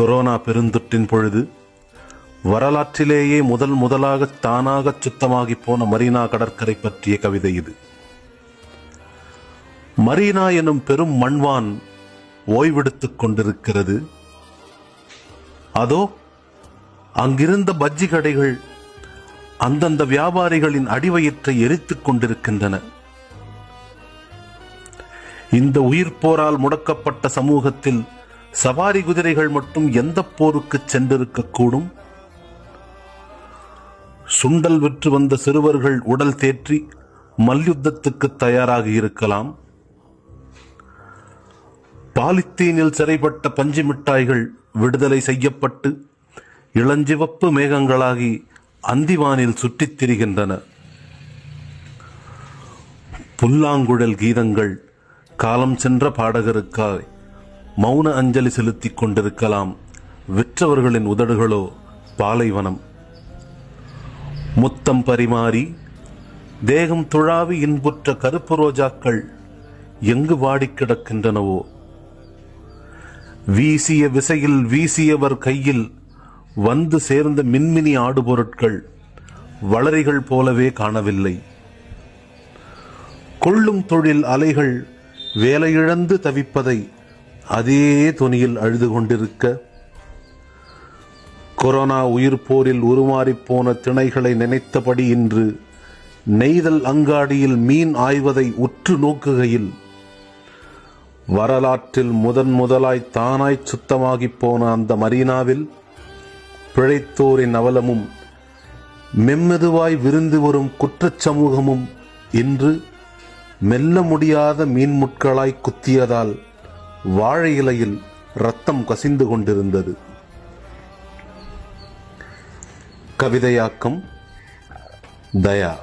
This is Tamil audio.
கொரோனா பெருந்தொற்றின் பொழுது வரலாற்றிலேயே முதல் முதலாக தானாக சுத்தமாகி போன மரீனா கடற்கரை பற்றிய கவிதை இது. மரீனா எனும் பெரும் மண்வான் ஓய்வெடுத்துக் கொண்டிருக்கிறது. அதோ அங்கிருந்த பஜ்ஜி கடைகள் அந்தந்த வியாபாரிகளின் அடிவயிற்றை எரித்துக் கொண்டிருக்கின்றன. இந்த உயிர் போரால் முடக்கப்பட்ட சமூகத்தில் சவாரி குதிரைகள் மட்டும் எந்த போருக்கு சென்றிருக்கக்கூடும்? சுண்டல் விற்று வந்த சிறுவர்கள் உடல் தேற்றி மல்யுத்தத்துக்கு தயாராகி இருக்கலாம். பாலித்தீனில் சிறைப்பட்ட பஞ்சு மிட்டாய்கள் விடுதலை செய்யப்பட்டு இளஞ்சிவப்பு மேகங்களாகி அந்திவானில் சுற்றித் திரிகின்றன. புல்லாங்குழல் கீதங்கள் காலம் சென்ற பாடகருக்காய் மௌன அஞ்சலி செலுத்திக் கொண்டிருக்கலாம். விற்றவர்களின் உதடுகளோ பாலைவனம். முத்தம் பரிமாறி தேகம் துழாவி இன்புற்ற கருப்பு ரோஜாக்கள் எங்கு வாடிக் கிடக்கின்றனவோ? வீசிய விசையில் வீசியவர் கையில் வந்து சேர்ந்த மின்மினி ஆடுபொருட்கள் வளரிகள் போலவே காணவில்லை. கொள்ளும் தொழில் அலைகள் வேலையிழந்து தவிப்பதை அதே தொனியில் அழுது கொண்டிருக்க கொரோனா உயிர் போரில் உருமாறிப் போன திணைகளை நினைத்தபடி இன்று நெய்தல் அங்காடியில் மீன் ஆய்வதை உற்று நோக்குகையில் வரலாற்றில் முதன் முதலாய் தானாய் சுத்தமாகிப் போன அந்த மரீனாவில் பிழைத்தோரின் அவலமும் மெம்மெதுவாய் விருந்து வரும் குற்றச் சமூகமும் இன்று மெல்ல முடியாத மீன்முட்களாய் குத்தியதால் வாழை இலையில் ரத்தம் கசிந்து கொண்டிருந்தது. கவிதையாக்கம் தயா.